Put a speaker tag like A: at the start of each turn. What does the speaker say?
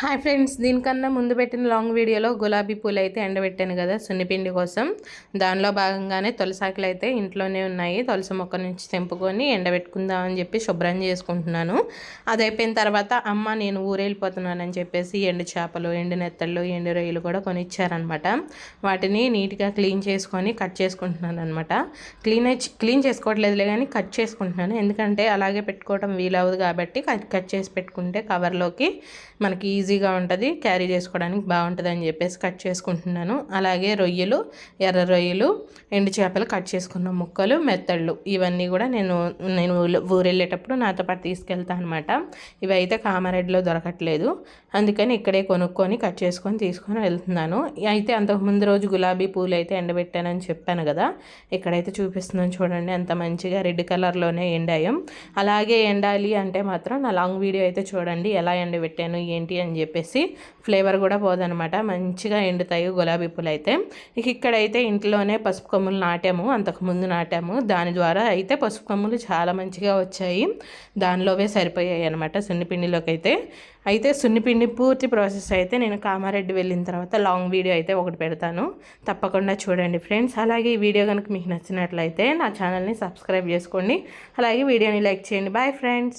A: Hi friends దీనికన్నా ముందు పెట్టిన లాంగ్ వీడియోలో గులాబీ పూలు అయితే ఎండబెట్టాను కదా సున్నిపిండి కోసం. దానిలో భాగంగానే తులసాకులు అయితే ఇంట్లోనే ఉన్నాయి. తులసి మొక్క నుంచి తెంపుకొని ఎండబెట్టుకుందాం అని చెప్పి శుభ్రం చేసుకుంటున్నాను. అది అయిపోయిన తర్వాత అమ్మ నేను ఊరెళ్ళిపోతున్నానని చెప్పేసి ఎండు చేపలు ఎండు నెత్తళ్ళు ఎండు రొయ్యలు కూడా కొనిచ్చారనమాట. వాటిని నీట్గా క్లీన్ చేసుకొని కట్ చేసుకుంటున్నాను అనమాట. క్లీన్ క్లీన్ చేసుకోవట్లేదులే కానీ కట్ చేసుకుంటున్నాను. ఎందుకంటే అలాగే పెట్టుకోవడం వీలవదు కాబట్టి కట్ కట్ చేసి పెట్టుకుంటే కవర్లోకి మనకి ఈజీ ఈజీగా ఉంటుంది. క్యారీ చేసుకోవడానికి బాగుంటుంది అని చెప్పేసి కట్ చేసుకుంటున్నాను. అలాగే రొయ్యలు ఎర్ర రొయ్యలు ఎండు చేపలు కట్ చేసుకున్న ముక్కలు మెత్తళ్ళు ఇవన్నీ కూడా నేను నేను ఊరెళ్ళేటప్పుడు నాతో పాటు తీసుకెళ్తాను అనమాట ఇవి అయితే కామారెడ్డిలో దొరకట్లేదు. అందుకని ఇక్కడే కొనుక్కొని కట్ చేసుకొని తీసుకొని వెళ్తున్నాను. అయితే అంతకుముందు రోజు గులాబీ పూలు అయితే ఎండబెట్టానని చెప్పాను కదా. ఇక్కడైతే చూపిస్తున్నాను చూడండి అంత మంచిగా రెడ్ కలర్లోనే ఎండాయం. అలాగే ఎండాలి అంటే మాత్రం నా లాంగ్ వీడియో అయితే చూడండి ఎలా ఎండబెట్టాను ఏంటి అని చెప్పేసి ఫ్లేవర్ కూడా పోదనమాట మంచిగా ఎండుతాయి గులాబీ పూలు అయితే ఇక ఇక్కడైతే ఇంట్లోనే పసుపు కొమ్ములు నాటాము. అంతకుముందు నాటాము. దాని ద్వారా అయితే పసుపు కొమ్ములు చాలా మంచిగా వచ్చాయి. దానిలోవే సరిపోయాయి అనమాట సున్నిపిండిలోకి అయితే అయితే సున్నిపిండి పూర్తి ప్రాసెస్ అయితే నేను కామారెడ్డి వెళ్ళిన తర్వాత లాంగ్ వీడియో అయితే ఒకటి పెడతాను. తప్పకుండా చూడండి ఫ్రెండ్స్. అలాగే ఈ వీడియో కనుక మీకు నచ్చినట్లయితే నా ఛానల్ని సబ్స్క్రైబ్ చేసుకోండి. అలాగే వీడియోని లైక్ చేయండి. Bye friends.